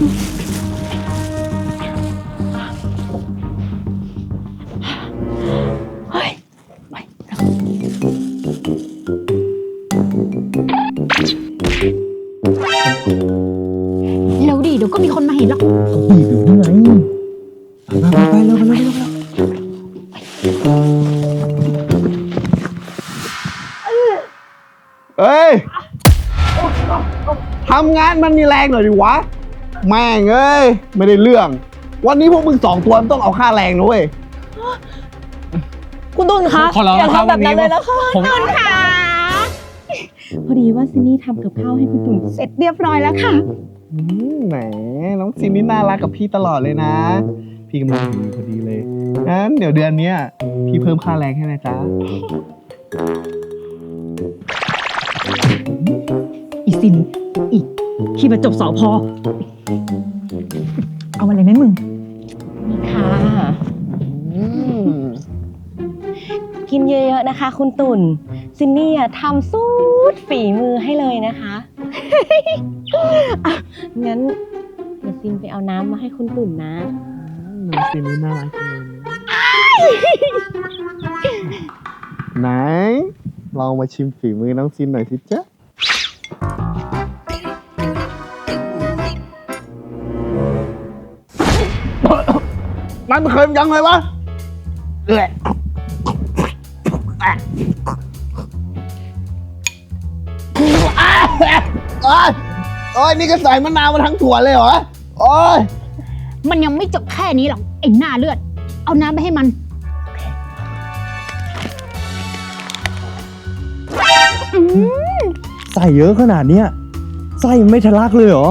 เฮ้วดิเดี๋ยวก็มีคนมาเห็นหรอกเขาบีบอยู่ไงไปไปไปเร็วไปเไปเเฮ้ยทำงานมันมีแรงหน่อยดิวะ แม่งเอ้ย ไม่ได้เรื่อง วันนี้พวกมึงสองตัวมันต้องเอาค่าแรงนะเว้ย คุณตุนคะขอร้องอย่านะครับทำแบบนั้นวันนี้ เลยนะคะผมตุนค่ะพอดีว่าซินนี่ทำกับข้าวให้คุณตุนเสร็จเรียบร้อยแล้วค่ะ อืมแหมน้องซินนี่น่ารักกับพี่ตลอดเลยนะ พี่กำลังหิวพอดีเลย งั้นเดี๋ยวเดือนเนี้ยพี่เพิ่มค่าแรงให้นะจ๊ะ อีซิน อีกขี่มาจบสอพอ เอามาเลยไหมมึงนี่ค่ะกินเยอะๆนะคะ คุณตุ่นซินนี่อะทำสูตรฝีมือให้เลยนะคะอะงั้นเดี๋ยวซินไปเอาน้ำมาให้คุณตุ่นนะ น้องซินนี่น่ารักจังเลยไหนลองมาชิมฝีมือน้องซินหน่อยสิจ๊ะ มันเคยยังไงวะเอ้ยโอ้ยโอ้ยนี่ก็ใส่มะนาวมาทั้งถั่วเลยเหรอ โอ้ยมันยังไม่จบแค่นี้หรอกไอ้หน้าเลือด เอาน้ำไปให้มันใส่เยอะขนาดเนี้ยไส้มันไม่ทะลักเลยเหรอ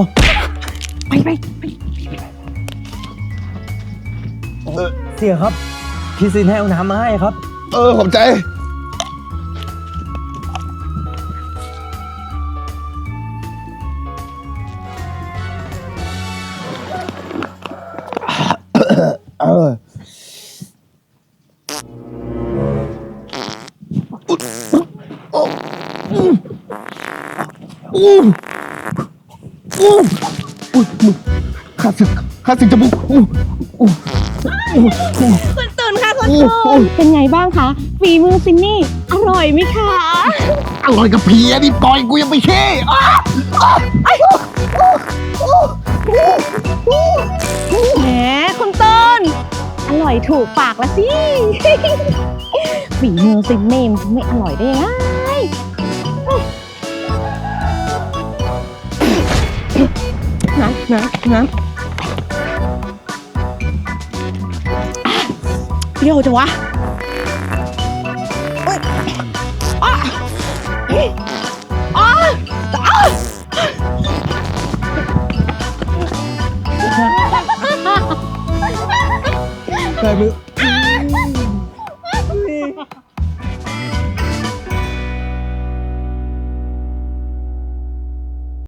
ไปไปไป เสียครับ พี่ซินให้เอาน้ำมาให้ครับ เออขอบใจ เอออู้อู้อู้มึงข้าศึกข้าศึกจมูกอู้อู้อู้อู้ คุณตุ่นค่ะคุณอู้ตุ่นเป็นไงบ้างคะฝีมือซินนี่ อร่อยไหมคะอร่อยกับผีอะดิปล่อยกูยังไม่เช่อ้าอ้าอ้าอ้าแหมคุณต้น อร่อยถูกปากละสิฝีมือซินนี่มันจะไม่อร่อยได้ยังไงน้ำน้ำน้ำ เบี้ยวจังวะอ้าอ้าอ้าได้มือ